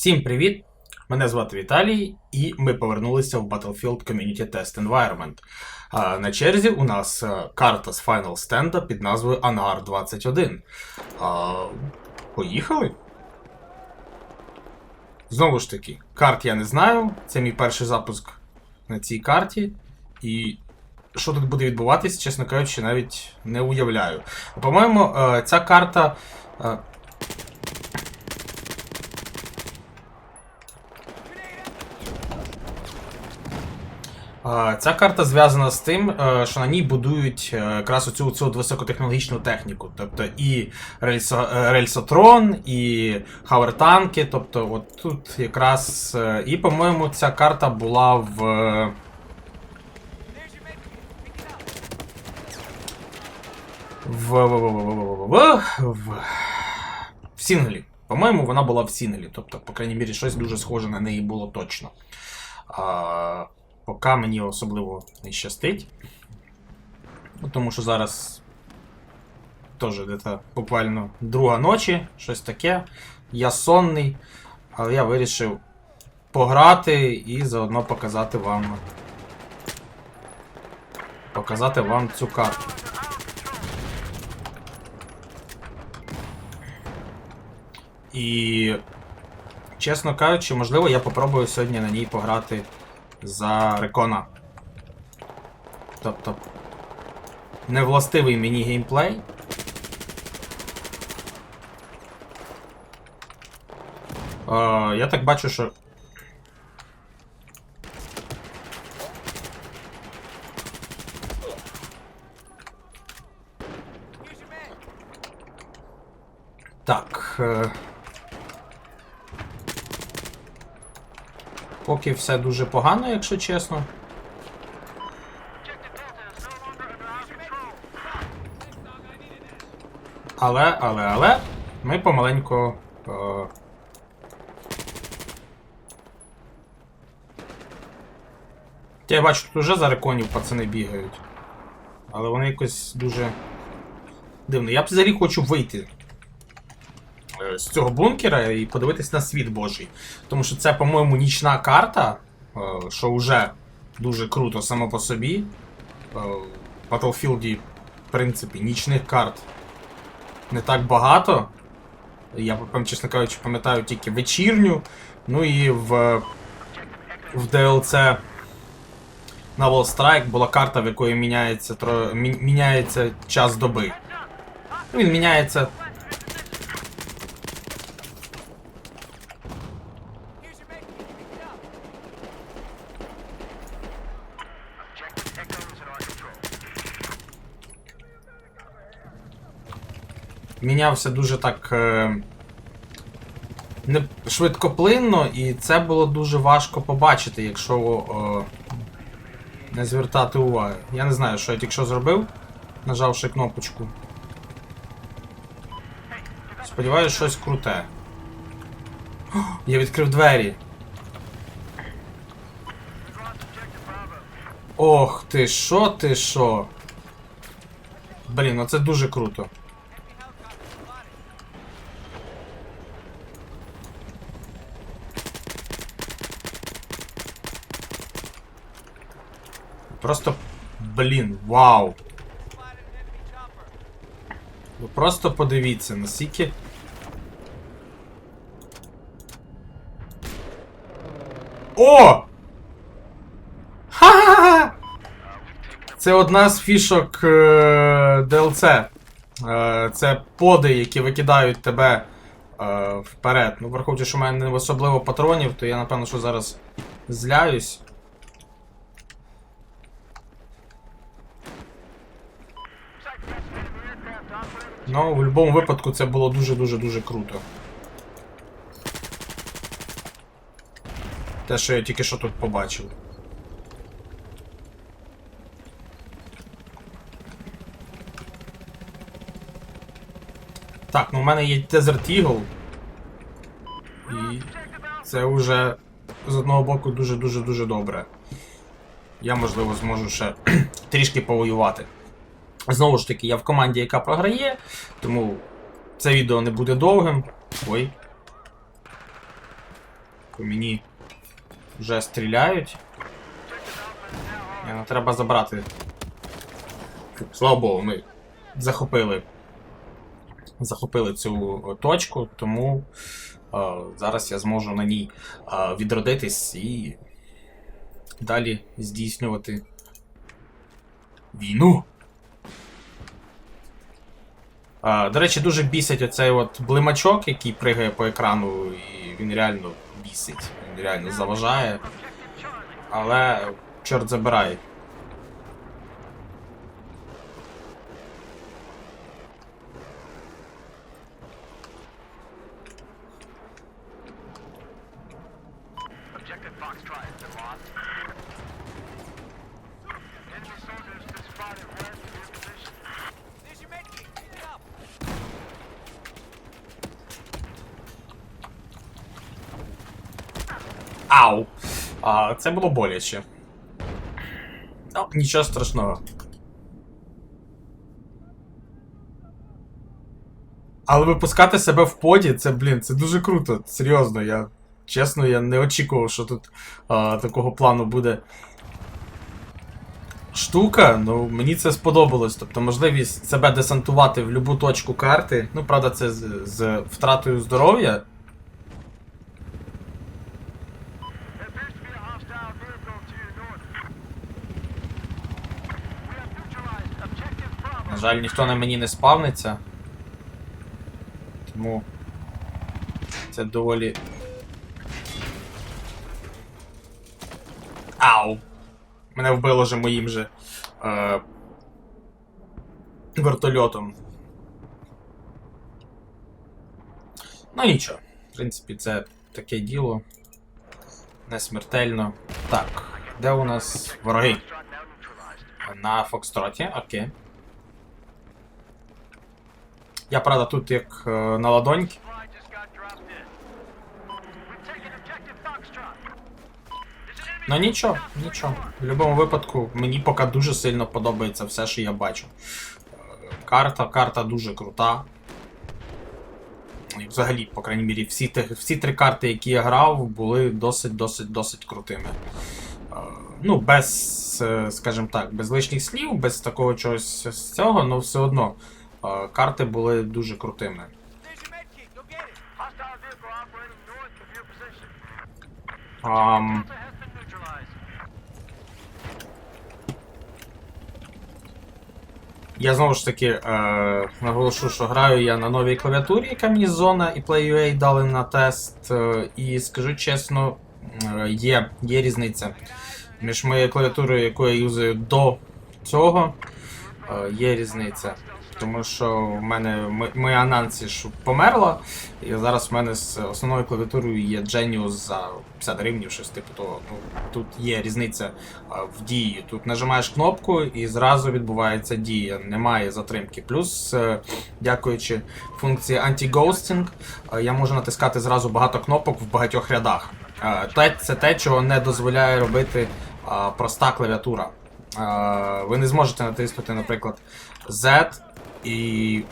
Всім привіт! Мене звати Віталій, і ми повернулися в Battlefield Community Test Environment. На черзі у нас е, карта з Final Stand під назвою Ангар 21. Поїхали? Знову ж таки, карт я не знаю. Це мій перший запуск на цій карті. І що тут буде відбуватись, чесно кажучи, навіть не уявляю. По-моєму, е, ця карта. Ця карта зв'язана з тим, е, що на ній будують е, якраз оцю, цю високотехнологічну техніку. Тобто і е, рельсотрон, і хавертанки. Тобто, от тут якраз. І, по-моєму, ця карта була в. В, в, в, в, в, Сінглі. По-моєму, вона була в Сінглі. Тобто, по крайній мірі, щось дуже схоже на неї було точно. А, поки мені особливо не щастить. Ну, Тому що зараз теж буквально друга ночі, щось таке. Я сонний, але я вирішив пограти і заодно показати вам. Показати вам цю карту. І, чесно кажучи, можливо, я попробую сьогодні на ній пограти за рекона. Тобто, невластивий мені геймплей. Е, я так бачу, що. Так. Е... Поки все дуже погано, якщо чесно. Але, але, але, ми помаленьку. Е... Я бачу, тут уже за реконів пацани бігають. Але вони якось дуже дивно. Я б взагалі хочу вийти з цього бункера і подивитись на світ Божий. Тому що це, по-моєму, нічна карта, е, що вже дуже круто само по собі. Е, В Battlefield, в принципі, нічних карт не так багато. Я, чесно кажучи, пам'ятаю тільки вечірню. Ну і в, в DLC Naval Strike була карта, в якої міняється, міняється час доби. Він міняється мінявся дуже так е, не швидкоплинно, і це було дуже важко побачити, якщо е, не звертати уваги. Я не знаю, що я тільки що зробив, нажавши кнопочку. Сподіваюсь, щось круте. Я відкрив двері. Ох ти, що ти що? Блін, ну це дуже круто. Просто, блін, вау. Ви просто подивіться, наскільки. О! Ха-ха-ха! Це одна з фішок е, DLC. Е, це поди, які викидають тебе е, вперед. Ну, враховуючи, що в мене не особливо патронів, то я напевно, що зараз зляюсь. Ну, в будь-якому випадку це було дуже-дуже дуже круто. Те, що я тільки що тут побачив. Так, ну в мене є Desert Eagle. І це вже з одного боку дуже-дуже-дуже добре. Я, можливо, зможу ще трішки повоювати. Знову ж таки, я в команді, яка програє, тому це відео не буде довгим. Ой. по мені вже стріляють. Е, ну, Треба забрати. Слава Богу, ми захопили. Захопили цю е, точку, тому е, зараз я зможу на ній е, відродитись і далі здійснювати війну. До речі, дуже бісить оцей от блимачок, який пригає по екрану, і він реально бісить, він реально заважає. Але чорт забирай. Objective Foxtrot been lost. Ау! А, це було боляче. Ну, нічого страшного. Але випускати себе в поді, це, блін, це дуже круто. Серйозно, я. Чесно, я не очікував, що тут а, такого плану буде. Штука, ну мені це сподобалось. Тобто можливість себе десантувати в будь-яку точку карти. Ну, правда, це з, з втратою здоров'я. Жаль, ніхто на мені не спавниться. Тому це доволі. Ау! Мене вбило вже моїм же е... вертольотом. Ну нічого. В принципі, це таке діло. Не смертельно. Так, де у нас вороги? На Фокстроті, окей. Я, правда, тут як е, на ладоньки. Ну нічого, нічого. В будь-якому випадку мені поки дуже сильно подобається все, що я бачу. Е, Карта, карта дуже крута. І взагалі, по крайній мірі, всі, всі три карти, які я грав, були досить, досить, досить крутими. Е, Ну, без, скажімо так, без лишніх слів, без такого чогось з цього, але все одно карти були дуже крутими. Neutralized. Я знову ж таки е, наголошу, що граю я на новій клавіатурі, яка мені зона і PlayUA дали на тест. Е, і скажу чесно, е, є, є різниця між моєю клавіатурою, яку я юзаю до цього. Е, є різниця. Тому що в мене моя Нансі ж померла, і зараз в мене з основною клавіатурою є Genius за 50 гривень, щось типу того. Ну, тут є різниця в дії. Тут нажимаєш кнопку і зразу відбувається дія, немає затримки. Плюс, е, дякуючи функції anti-ghosting, е, я можу натискати зразу багато кнопок в багатьох рядах. Е, Це те, чого не дозволяє робити проста клавіатура. Ви не зможете натиснути, наприклад, Z і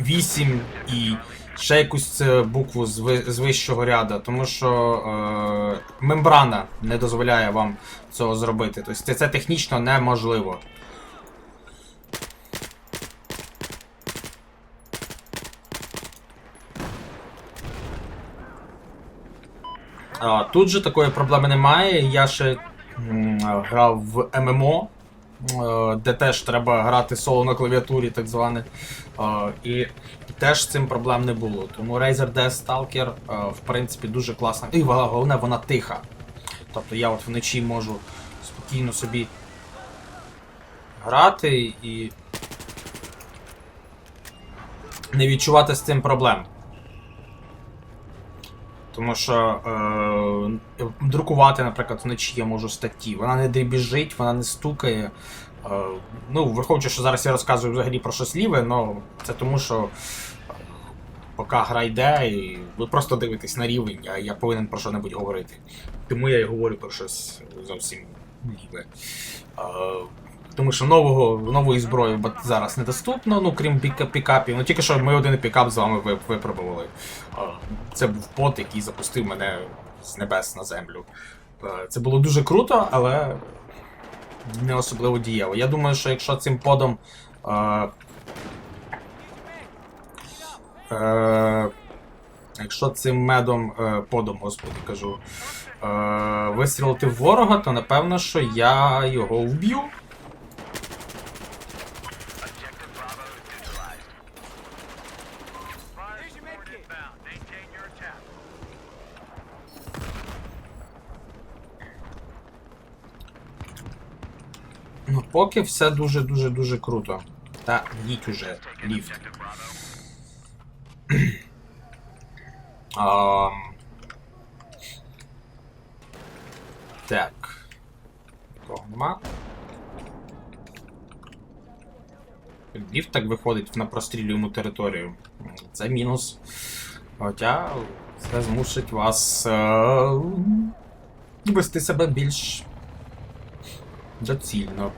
8 і ще якусь е, букву з, вищого ряда, тому що е, мембрана не дозволяє вам цього зробити. Тобто це, це технічно неможливо. Тут же такої проблеми немає. Я ще м, грав в ММО, де теж треба грати соло на клавіатурі, так зване. Е, І теж з цим проблем не було. Тому Razer Death Stalker, е, в принципі, дуже класна. І головне, вона тиха. Тобто я от вночі можу спокійно собі грати і не відчувати з цим проблем. Тому що е, друкувати, наприклад, вночі я можу статті. Вона не дрібіжить, вона не стукає. Е, ну, враховуючи, що зараз я розказую взагалі про щось ліве, але це тому, що е, поки гра йде, і ви просто дивитесь на рівень, а я повинен про що-небудь говорити. Тому я і говорю про щось зовсім ліве. Е, Тому що нового, нової зброї зараз недоступно, ну крім пікапів. Ну тільки що ми один пікап з вами випробували. Це був бот, який запустив мене з небес на землю. Е, Це було дуже круто, але не особливо дієво. Я думаю, що якщо цим подом. Е, е, якщо цим медом, е, подом, господи, кажу, е, вистрілити в ворога, то напевно, що я його вб'ю. Поки все дуже-дуже дуже круто. Та їдь уже, ліфт. А... Так. Того нема. Ліфт так виходить на прострілюємо територію. Це мінус. Хоча це змусить вас е... вести себе більш доцільно.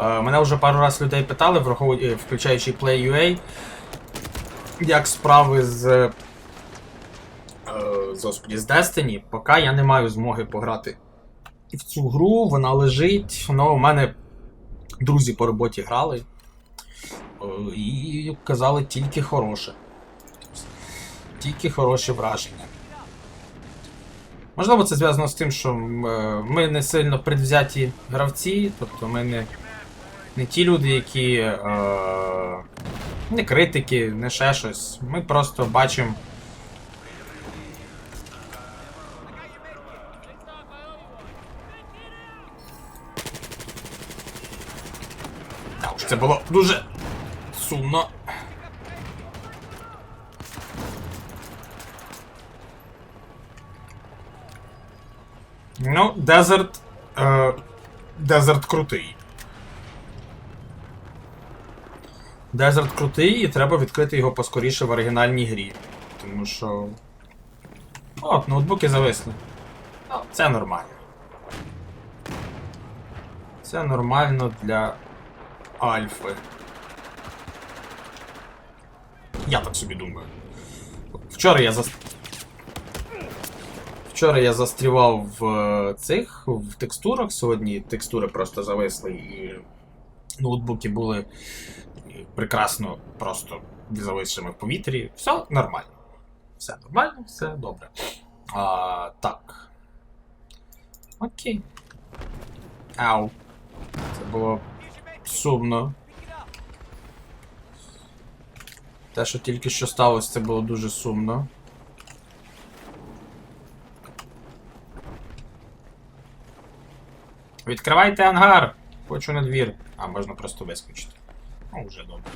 Е, мене вже пару раз людей питали, е, включаючи Play.ua, як справи з е, з, господі, з Destiny, поки я не маю змоги пограти в цю гру, вона лежить. Ну, у мене друзі по роботі грали. І казали тільки хороше. Тільки хороші враження. Можливо, це зв'язано з тим, що ми не сильно предвзяті гравці, тобто ми не, не ті люди, які е, не критики, не ще щось. Ми просто бачимо. Та це було дуже сумно. Ну, Дезерт. Е, Дезерт крутий. Дезерт крутий, і треба відкрити його поскоріше в оригінальній грі. Тому що. От, ноутбуки зависли. Ну, це нормально. Це нормально для Альфи. Я так собі думаю. Вчора я зас... Вчора я застрівав в е, цих в текстурах. Сьогодні текстури просто зависли і ноутбуки були прекрасно просто зависшими в повітрі. Все нормально. Все нормально, все добре. А, так. Окей. Ау. Це було сумно. Те, що тільки що сталося, це було дуже сумно. Відкривайте ангар! Хочу на двір. А, можна просто вискочити. Ну, вже добре.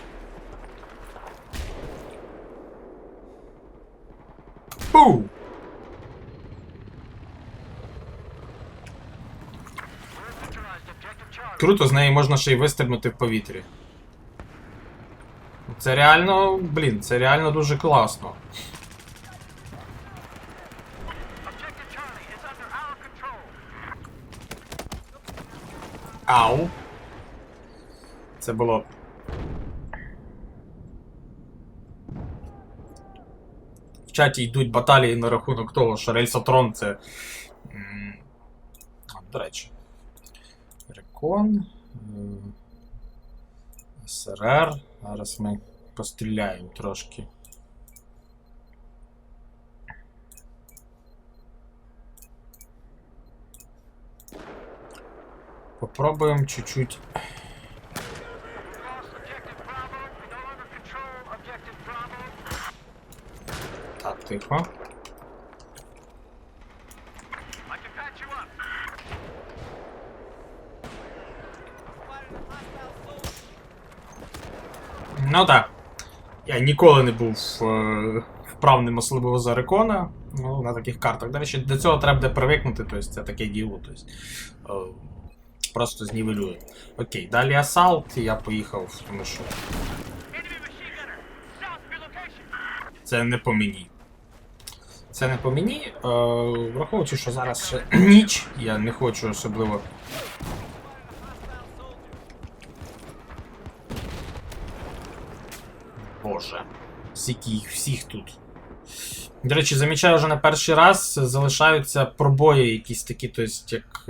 Charlie. Круто, з неї можна ще й вистрибнути в повітрі. Це реально, блін, це реально дуже класно. Ау. Це було. В чаті йдуть баталії на рахунок того, що Рельсотрон це. До речі. Рекон. СРР. Зараз ми постріляємо трошки. Попробуємо чуть-чуть Lost objective Bravo. We no longer control objective Bravo. Так, тихо. Ну так. Я ніколи не був е, вправним особливо за рекона. Ну, на таких картах. До речі, до цього треба буде привикнути, тобто це таке діло. Тобто, е, просто знівелює. Окей, далі асалт, і я поїхав, тому що це не по мені. Це не по мені. Е, враховуючи, що зараз ще ніч, я не хочу особливо. Боже, скільки їх всіх тут. До речі, замічаю вже на перший раз, залишаються пробої якісь такі, тобто, як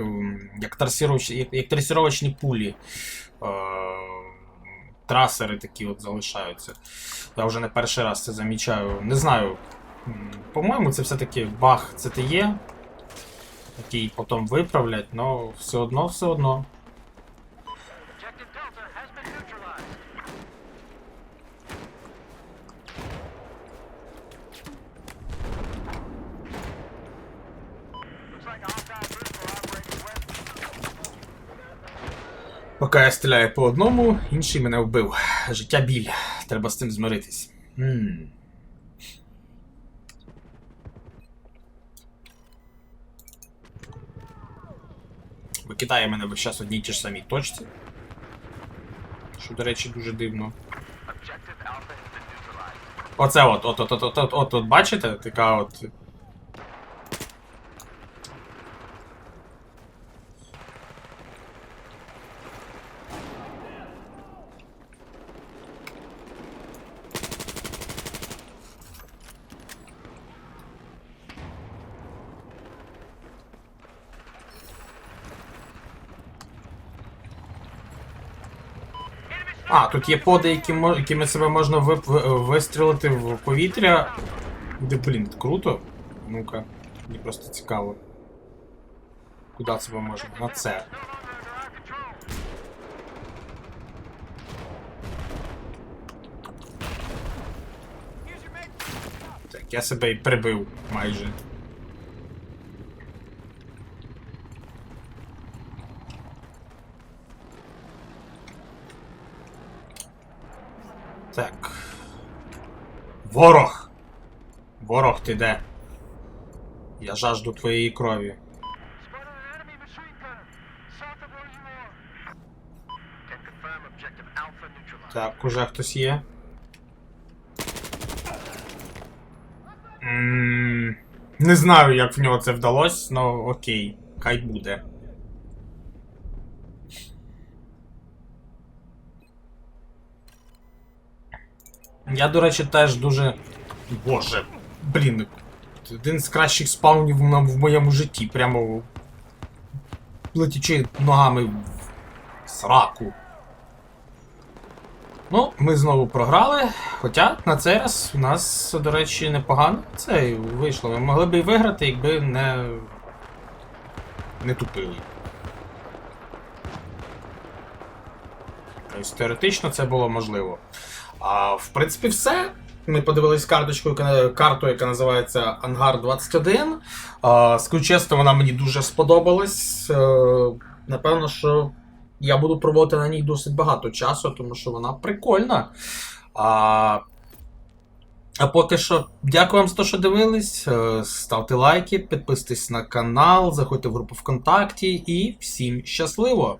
як, трасіровочні, як, як трасіровочні пулі. Е, трасери такі от залишаються. Я вже не перший раз це замічаю. Не знаю, по-моєму, це все-таки баг CTE, який потім виправлять, але все одно, все одно. Поки я стріляю по одному, інший мене вбив. Життя біль. Треба з цим змиритись. М. викидає мене весь час одній ті ж самій точці. Що, до речі, дуже дивно. Оце от, от-от-от-от-от, бачите? Така от А, тут є поди, які мо- якими себе можна ви- ви- вистрілити в повітря. Де, блін, круто. Ну-ка, мені просто цікаво. Куди це можна? На це. Так, я себе і прибив майже. Ворог! Ворог ти де? Я жажду твоєї крові. Так, уже хтось є. М -м не знаю, як в нього це вдалося, але окей, хай буде. Я, до речі, теж дуже. Боже, блін. Один з кращих спаунів в моєму житті. Прямо летячи ногами в сраку. Ну, ми знову програли. Хоча на цей раз у нас, до речі, непогано це вийшло. Ми могли б і виграти, якби не. не тупили. Тобто теоретично це було можливо. А в принципі, все. Ми подивились карточку, карту, яка називається Ангар 21. А, скажу чесно, вона мені дуже сподобалась. Е, Напевно, що я буду проводити на ній досить багато часу, тому що вона прикольна. А, а поки що, дякую вам за те, що дивились. Е, Ставте лайки, підписуйтесь на канал, заходьте в групу ВКонтакті і всім щасливо!